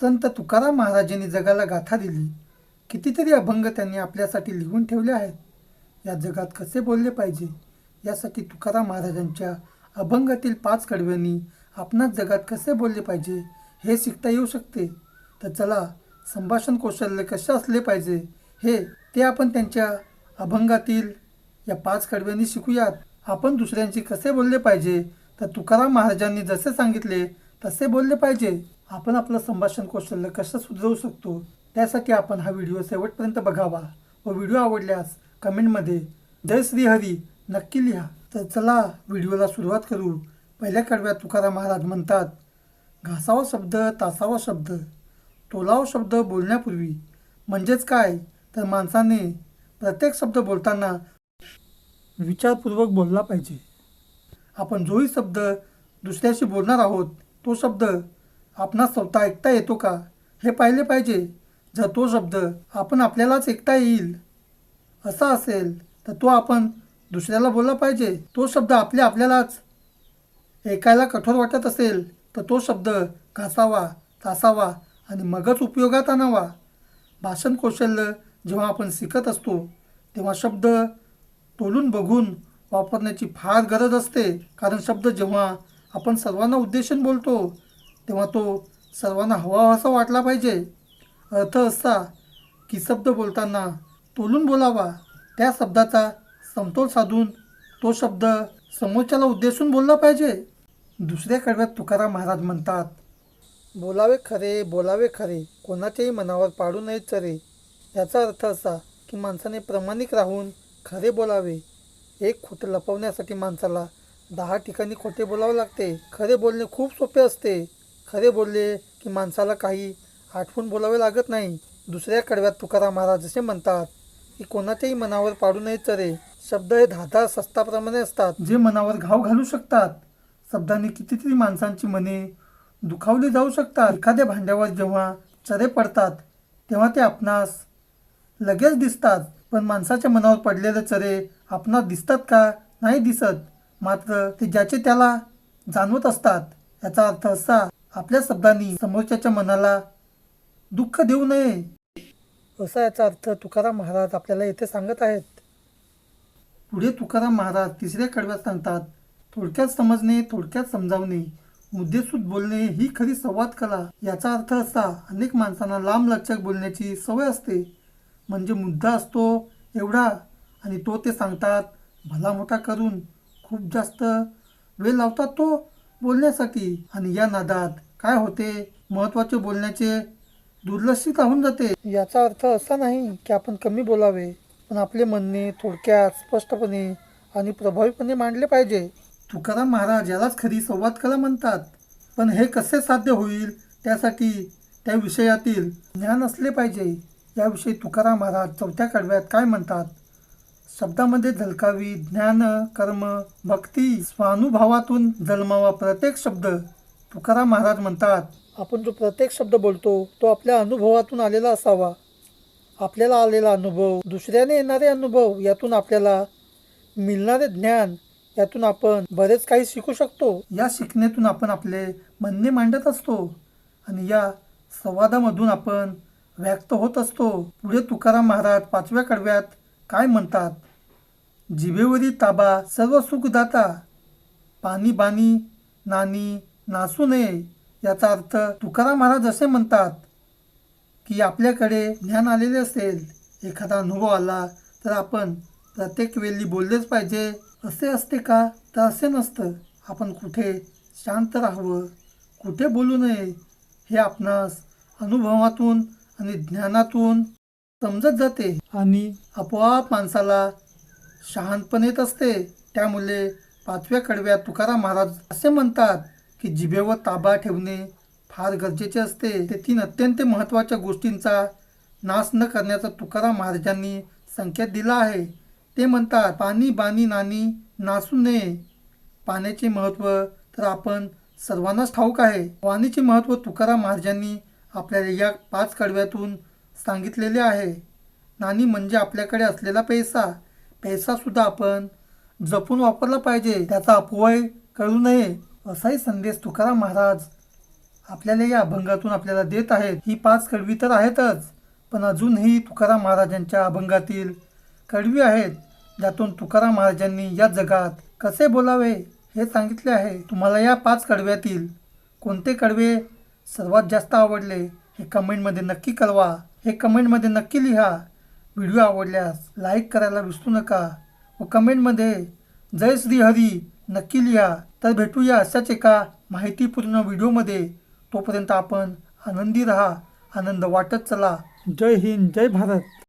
संत तुकाराम महाराजांनी जगाला गाथा दिली. कितीतरी अभंग त्यांनी आपल्यासाठी लिहून ठेवले आहेत. या जगात कसे बोलले पाहिजे? यासाठी तुकाराम महाराजांच्या अभंगातील पाच कडव्यांनी आपणास जगात कसे बोलले पाहिजे हे शिकता येऊ शकते. तर चला संभाषण कौशल्य कसे असले पाहिजे हे ते आपण त्यांच्या अभंगातील या पाच कडव्यांनी शिकूयात. आपण दुसऱ्यांशी कसे बोलले पाहिजे? तर तुकाराम महाराजांनी जसे सांगितले तसे बोलले पाहिजे. आपण आपलं संभाषण कौशल्य कसं सुधारू शकतो त्यासाठी आपण हा व्हिडिओ शेवटपर्यंत बघावा व व्हिडिओ आवडल्यास कमेंटमध्ये जय श्री हरी नक्की लिहा. तर चला व्हिडिओला सुरुवात करू. पहिल्या कडव्यात तुकाराम महाराज म्हणतात घासावा शब्द तासावा शब्द तोलावा शब्द बोलण्यापूर्वी म्हणजेच काय तर माणसाने प्रत्येक शब्द बोलताना विचारपूर्वक बोलला पाहिजे. आपण जोही शब्द दुसऱ्याशी बोलणार आहोत तो शब्द आपणास स्वतः ऐकता येतो का? हे पाहिले पाहिजे. जर तो शब्द आपण आपल्यालाच ऐकता येईल असा असेल तर तो आपण दुसऱ्याला बोलला पाहिजे. तो शब्द आपल्या आपल्यालाच. ऐकायला कठोर वाटत असेल तर तो शब्द घासावा तासावा आणि मगच उपयोगात आणावा. भाषण कौशल्य जेव्हा आपण शिकत असतो तेव्हा शब्द तोलून बघून वापरण्याची फार गरज असते. कारण शब्द जेव्हा आपण सर्वांना उद्देशून बोलतो तेव्हा तो सर्वांना हवा असा वाटला पाहिजे. अर्थ असा की शब्द बोलताना तोलून बोलावा. त्या शब्दाचा समतोल साधून तो शब्द समोरच्याला उद्देशून बोलला पाहिजे. दुसऱ्या कडव्यात तुकाराम महाराज म्हणतात बोलावे खरे बोलावे खरे कोणाच्याही मनावर पाडू नये चरे. याचा अर्थ असा की माणसाने प्रामाणिक राहून खरे बोलावे. एक खोटं लपवण्यासाठी माणसाला दहा ठिकाणी खोटे बोलावे लागते. खरे बोलणे खूप सोपे असते. खरे बोलले की माणसाला काही आठवून बोलावे लागत नाही. दुसऱ्या कडव्यात तुकाराम महाराज असे म्हणतात की कोणाच्याही मनावर पाडू नये चरे. शब्द हे धाधा सस्ताप्रमाणे असतात. जे मनावर घाव घालू शकतात. शब्दाने कितीतरी माणसांची मने दुखावली जाऊ शकतात. एखाद्या भांड्यावर जेव्हा चरे पडतात तेव्हा ते आपणास लगेच दिसतात. पण माणसाच्या मनावर पडलेले चरे आपणास दिसतात का? नाही दिसत. मात्र ते ज्याचे त्याला जाणवत असतात याचा अर्थ असा आपल्या शब्दांनी समोरच्याच्या मनाला दुःख देऊ नये. असा याचा अर्थ तुकाराम महाराज आपल्याला येथे सांगत आहेत. पुढे तुकाराम महाराज तिसऱ्या कडव्यात सांगतात थोडक्यात समजणे थोडक्यात समजावणे मुद्देसूद बोलणे ही खरी संवाद कला. याचा अर्थ असा अनेक माणसांना लांब लचक बोलण्याची सवय असते. म्हणजे मुद्दा असतो एवढा आणि तो ते सांगतात भला मोठा करून खूप जास्त वेळ लावतात तो बोलण्यासाठी. आणि या नादात काय होते? महत्त्वाचे बोलण्याचे दुर्लक्षित राहून जाते. याचा अर्थ असा नाही की आपण कमी बोलावे पण आपले म्हणणे थोडक्यात स्पष्टपणे आणि प्रभावीपणे मांडले पाहिजे. तुकाराम महाराज यालाच खरी संवाद कला म्हणतात. पण हे कसे साध्य होईल? त्यासाठी त्या विषयातील ज्ञान असले पाहिजे. याविषयी तुकाराम महाराज चौथ्या कडव्यात काय म्हणतात? शब्दामध्ये झलकावी ज्ञान कर्म भक्ती स्वानुभवातून जन्मावा प्रत्येक शब्द तुकाराम महाराज म्हणतात. आपण जो प्रत्येक शब्द बोलतो तो आपल्या अनुभवातून आलेला असावा. आपल्याला आलेला अनुभव दुसऱ्याने येणारे अनुभव यातून आपल्याला मिळणारे ज्ञान यातून आपण बरेच काही शिकू शकतो. या शिकण्यातून आपण आपले म्हणणे मांडत असतो आणि या संवादामधून आपण व्यक्त होत असतो. पुढे तुकाराम महाराज पाचव्या कडव्यात काय म्हणतात? जिभेवरी ताबा सर्व सुखदाता. पाणी बाणी नानी नासू नये याचा अर्थ तुकाराम महाराज असे म्हणतात की आपल्याकडे ज्ञान आलेले असेल एखादा अनुभव आला तर आपण प्रत्येक वेळी बोललेच पाहिजे. असे असते का? तर असे नसतं. आपण कुठे शांत राहावं? कुठे बोलू नये? हे आपणास अनुभवातून आणि ज्ञानातून समजत जाते आणि आपोआप माणसाला शहाणपण येत असते. त्यामुळे पाचव्या कडव्यात तुकाराम महाराज असे म्हणतात की जिभेवर ताबा ठेवणे फार गरजेचे असते. ते तीन अत्यंत महत्त्वाच्या गोष्टींचा नाश न करण्याचा तुकाराम महाराजांनी संकेत दिला आहे. ते म्हणतात पाणी बाणी नाणी नासू नये. पाण्याचे महत्त्व तर आपण सर्वांनाच ठाऊक आहे. पाणीचे महत्त्व तुकाराम महाराजांनी आपल्याला या पाच कडव्यातून सांगितलेले आहे. नाणी म्हणजे आपल्याकडे असलेला पैसा. पैसासुद्धा आपण जपून वापरला पाहिजे. त्याचा अपवय करू नये असाही संदेश तुकाराम महाराज आपल्याला या अभंगातून आपल्याला देत आहेत. ही पाच कडवी तर आहेतच पण अजूनही तुकाराम महाराजांच्या अभंगातील कडवी आहेत. ज्यातून तुकाराम महाराजांनी या जगात कसे बोलावे हे सांगितले आहे. तुम्हाला या पाच कडव्यातील कोणते कडवे सर्वात जास्त आवडले हे कमेंटमध्ये नक्की कळवा. हे कमेंटमध्ये नक्की लिहा. व्हिडिओ आवडल्यास लाईक करायला विसरू नका व कमेंटमध्ये जय श्री हरी नक्की लिहा. तर भेटूया अशाच एका माहितीपूर्ण व्हिडिओमध्ये. तोपर्यंत आपण आनंदी रहा आनंद वाटत चला. जय हिंद जय भारत.